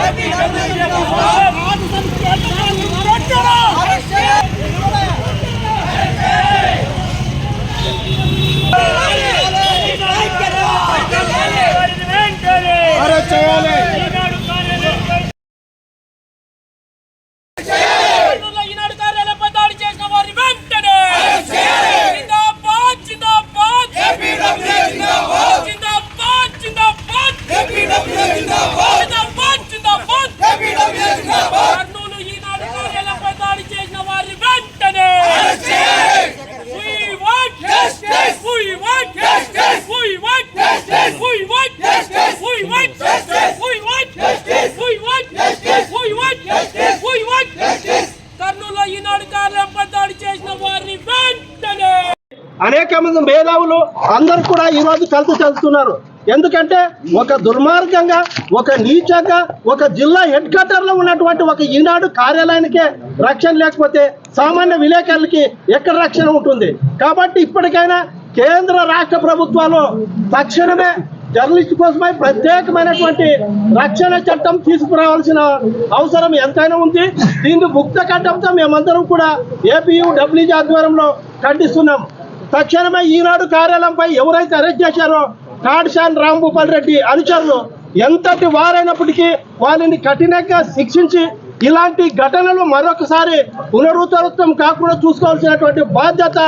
Happy the Year! దాడి చేసిన వారిని వెంటనే అనేక మంది మేధావులు అందరూ కూడా ఈ రోజు కలిసి చదువుతున్నారు. ఎందుకంటే ఒక దుర్మార్గంగా ఒక నీచంగా ఒక జిల్లా హెడ్ క్వార్టర్లో ఉన్నటువంటి ఒక ఈనాడు కార్యాలయానికే రక్షణ లేకపోతే సామాన్య విలేకరులకి ఎక్కడ రక్షణ ఉంటుంది? కాబట్టి ఇప్పటికైనా కేంద్ర రాష్ట్ర ప్రభుత్వాలు తక్షణమే జర్నలిస్ట్ కోసమై ప్రత్యేకమైనటువంటి రక్షణ చట్టం తీసుకురావాల్సిన అవసరం ఎంతైనా ఉంది. దీన్ని ముక్త కట్టంతో మేమందరం కూడా ఏపీయూ డబ్ల్యూజీ ఆధ్వర్యంలో ఖండిస్తున్నాం. తక్షణమే ఈనాడు కార్యాలయంపై ఎవరైతే అరెస్ట్ చేశారో కాడ్షాన్ రాంభూపాల్ రెడ్డి అనుచరులు ఎంతటి వారైనప్పటికీ వాళ్ళని కఠినంగా శిక్షించి ఇలాంటి ఘటనలు మరొకసారి పునరుద్ధరితం కాకుండా చూసుకోవాల్సినటువంటి బాధ్యత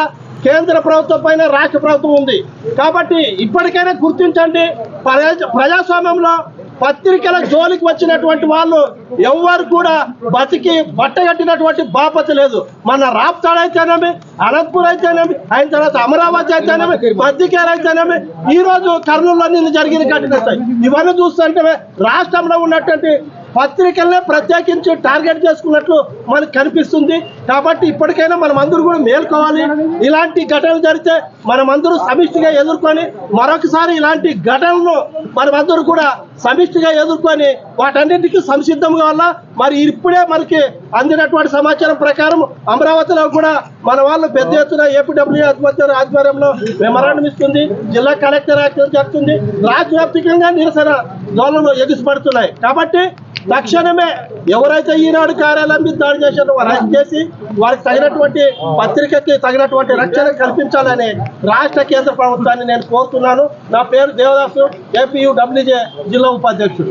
కేంద్ర ప్రభుత్వం పైన రాష్ట్ర ప్రభుత్వం ఉంది. కాబట్టి ఇప్పటికైనా గుర్తించండి ప్రజా- ప్రజాస్వామ్యంలో పత్రికల జోలికి వచ్చినటువంటి వాళ్ళు ఎవ్వరు కూడా బతికి బట్టగట్టినటువంటి బాపత లేదు. మన రాప్తాడ్ అయితేనేమి అనంతపూర్ అయితేనేమి అయిన తర్వాత అమరావతి అయితేనేమి పత్రికలు అయితేనేమి ఈ రోజు కర్నూలులో నిన్న జరిగిన ఘటన ఇవన్నీ చూస్తుంటే రాష్ట్రంలో ఉన్నటువంటి పత్రికలనే ప్రత్యేకించి టార్గెట్ చేసుకున్నట్లు మనకు కనిపిస్తుంది. కాబట్టి ఇప్పటికైనా మనం అందరూ కూడా మేల్కోవాలి. ఇలాంటి ఘటనలు జరిగితే మనమందరూ సమిష్టిగా ఎదుర్కొని మరొకసారి ఇలాంటి ఘటనలను మనమందరూ కూడా సమిష్టిగా ఎదుర్కొని వాటన్నిటికీ సంసిద్ధం కావాలా మరి ఇప్పుడే మనకి అందినటువంటి సమాచారం ప్రకారం అమరావతిలో కూడా మన వాళ్ళు పెద్ద ఎత్తున ఏపీడబ్ల్యూ ఆధ్వర్యం ఆధ్వర్యంలో మెమరాండం ఇస్తుంది. జిల్లా కలెక్టర్ యాక్షన్ జరుగుతుంది రాజ్యాప్తికంగా నిరసన ధోరణులు ఎగిసిపడుతున్నాయి. కాబట్టి తక్షణమే ఎవరైతే ఈనాడు కార్యాలయం మీద దాడి చేశారో వారు అరెస్ట్ చేసి వారికి తగినటువంటి పత్రికకి తగినటువంటి రక్షణ కల్పించాలని రాష్ట్ర కేంద్ర ప్రభుత్వాన్ని నేను కోరుతున్నాను. నా పేరు దేవదాసు ఏపీయూ డబ్ల్యూజే జిల్లా ఉపాధ్యక్షుడు.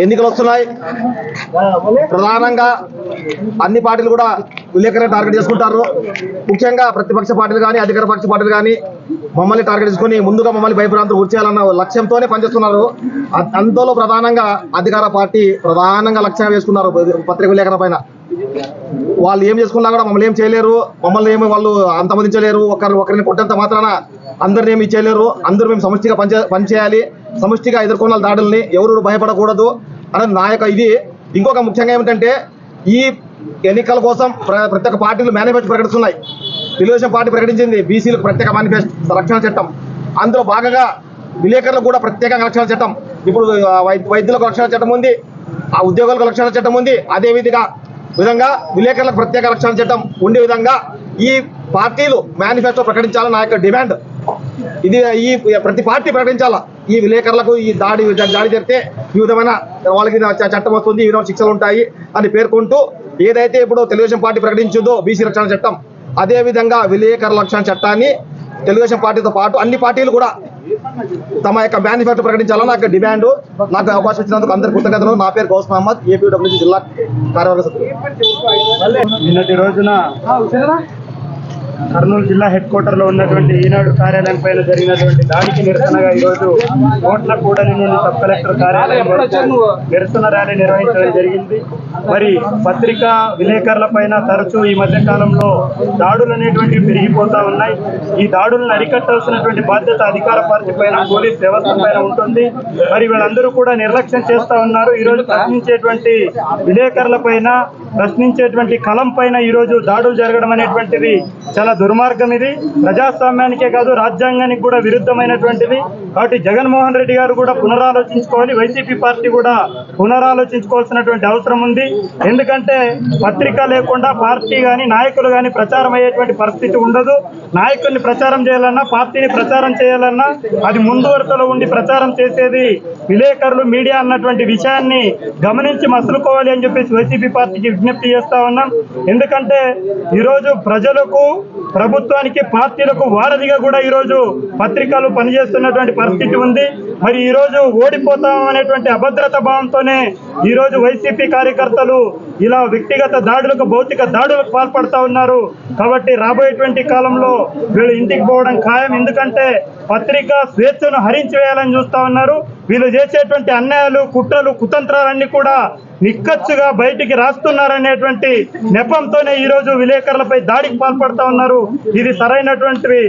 ఎన్నికలు వస్తున్నాయి. ప్రధానంగా అన్ని పార్టీలు కూడా విలేకరులను టార్గెట్ చేసుకుంటారు. ముఖ్యంగా ప్రతిపక్ష పార్టీలు కానీ అధికార పక్ష పార్టీలు కానీ మమ్మల్ని టార్గెట్ చేసుకుని ముందుగా మమ్మల్ని భయప్రాంతం గురి చేయాలన్న లక్ష్యంతోనే పనిచేస్తున్నారు. అ- అందులో ప్రధానంగా అధికార పార్టీ ప్రధానంగా లక్ష్యంగా వేసుకున్నారు పత్రిక విలేకరుల పైన. వాళ్ళు ఏం చేసుకున్నా కూడా మమ్మల్ని ఏం చేయలేరు. మమ్మల్ని ఏమి వాళ్ళు అంతమందించలేరు. ఒకరిని ఒకరిని కొట్టేంత మాత్రాన అందరిని ఏమి చేయలేరు అందరూ మేము సమిష్టిగా పనిచే పనిచేయాలి. సమష్టిగా ఎదుర్కొన్న దాడుల్ని ఎవరు భయపడకూడదు. అనేది నా యొక్క ఇది ఇంకొక ముఖ్యంగా ఏమిటంటే ఈ ఎన్నికల కోసం ప్ర- ప్రతి ఒక్క పార్టీలు మేనిఫెస్టో ప్రకటిస్తున్నాయి. తెలుగుదేశం పార్టీ ప్రకటించింది బీసీలకు ప్రత్యేక మేనిఫెస్టో రక్షణ చట్టం. అందులో భాగంగా విలేకరులకు కూడా ప్రత్యేకంగా రక్షణ చట్టం. ఇప్పుడు వై- వైద్యులకు రక్షణ చట్టం ఉంది ఆ ఉద్యోగులకు రక్షణ చట్టం ఉంది. అదే విధంగా విధంగా విలేకరులకు ప్రత్యేక రక్షణ చట్టం ఉండే విధంగా ఈ పార్టీలు మేనిఫెస్టో ప్రకటించాలని నా యొక్క డిమాండ్. ఇది ఈ ప్రతి పార్టీ ప్రకటించాలా? ఈ విలేకరులకు ఈ దాడి దాడి జరిగితే ఈ విధమైన వాళ్ళకి చట్టం వస్తుంది ఈ విధమైన శిక్షలు ఉంటాయి అని పేర్కొంటూ ఏదైతే ఇప్పుడు తెలుగుదేశం పార్టీ ప్రకటించిందో బీసీ రక్షణ చట్టం అదే విధంగా విలేకరుల రక్షణ చట్టాన్ని తెలుగుదేశం పార్టీతో పాటు అన్ని పార్టీలు కూడా తమ యొక్క మేనిఫెస్టో ప్రకటించాలని నాకు డిమాండ్. నాకు అవకాశం ఇచ్చినందుకు అందరి కృతజ్ఞతలు. నా పేరు గౌస్ మహమ్మద్ ఏపీడబ్ల్యూజీ జిల్లా కార్యవర్గ సభ్యులు నిన్నటి రోజున కర్నూలు జిల్లా హెడ్ క్వార్టర్లో ఉన్నటువంటి ఈనాడు కార్యాలయం పైన జరిగినటువంటి దాడికి నిరసనగా ఈరోజు కోట్ల కూడలి నుండి సబ్ కలెక్టర్ కార్యాలయం నిరసన ర్యాలీ నిర్వహించడం జరిగింది. మరి పత్రికా విలేకరుల పైన తరచూ ఈ మధ్య కాలంలో దాడులు అనేటువంటివి పెరిగిపోతా ఉన్నాయి. ఈ దాడులను అరికట్టాల్సినటువంటి బాధ్యత అధికార పార్టీ పైన పోలీస్ వ్యవస్థ పైన ఉంటుంది. మరి వీళ్ళందరూ కూడా నిర్లక్ష్యం చేస్తా ఉన్నారు. ఈరోజు ప్రశ్నించేటువంటి విలేకరుల పైన ప్రశ్నించేటువంటి కలం పైన ఈ రోజు దాడులు జరగడం అనేటువంటిది చాలా దుర్మార్గం ఇది. ప్రజాస్వామ్యానికే కాదు రాజ్యాంగానికి కూడా విరుద్ధమైనటువంటిది. కాబట్టి జగన్మోహన్ రెడ్డి గారు కూడా పునరాలోచించుకోవాలి. వైసీపీ పార్టీ కూడా పునరాలోచించుకోవాల్సినటువంటి అవసరం ఉంది. ఎందుకంటే పత్రిక లేకుండా పార్టీ కానీ నాయకులు కానీ ప్రచారం అయ్యేటువంటి పరిస్థితి ఉండదు. నాయకుల్ని ప్రచారం చేయాలన్నా పార్టీని ప్రచారం చేయాలన్నా అది ముందు వరుసలో ఉండి ప్రచారం చేసేది విలేకరులు మీడియా అన్నటువంటి విషయాన్ని గమనించి మసులుకోవాలి అని చెప్పేసి వైసీపీ పార్టీకి విజ్ఞప్తి చేస్తా ఉన్నాం. ఎందుకంటే ఈరోజు ప్రజలకు Oh. ప్రభుత్వానికి పార్టీలకు వారధిగా కూడా ఈరోజు పత్రికలు పనిచేస్తున్నటువంటి పరిస్థితి ఉంది. మరి ఈరోజు ఓడిపోతాం అనేటువంటి అభద్రత భావంతోనే ఈరోజు వైసీపీ కార్యకర్తలు ఇలా వ్యక్తిగత దాడులకు భౌతిక దాడులకు పాల్పడతా ఉన్నారు. కాబట్టి రాబోయేటువంటి కాలంలో వీళ్ళు ఇంటికి పోవడం ఖాయం. ఎందుకంటే పత్రిక స్వేచ్ఛను హరించి వేయాలని చూస్తా ఉన్నారు. వీళ్ళు చేసేటువంటి అన్యాయాలు కుట్రలు కుతంత్రాలన్నీ కూడా నిక్కచ్చుగా బయటికి రాస్తున్నారనేటువంటి నెపంతోనే ఈ రోజు విలేకరులపై దాడికి పాల్పడతా ఉన్నారు ఇది సరైనటువంటి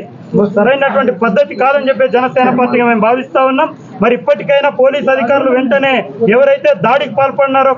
సరైనటువంటి పద్ధతి కాదని చెప్పి జనసేన పార్టీగా మేము భావిస్తా ఉన్నాం. మరి ఇప్పటికైనా పోలీస్ అధికారులు వెంటనే ఎవరైతే దాడికి పాల్పడినారో